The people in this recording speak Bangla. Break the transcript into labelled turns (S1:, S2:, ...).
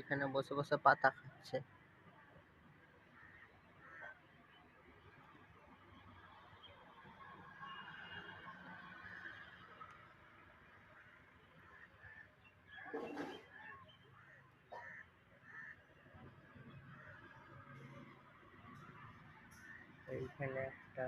S1: এখানে বসে বসে পাতা খাচ্ছে। এইখানে একটা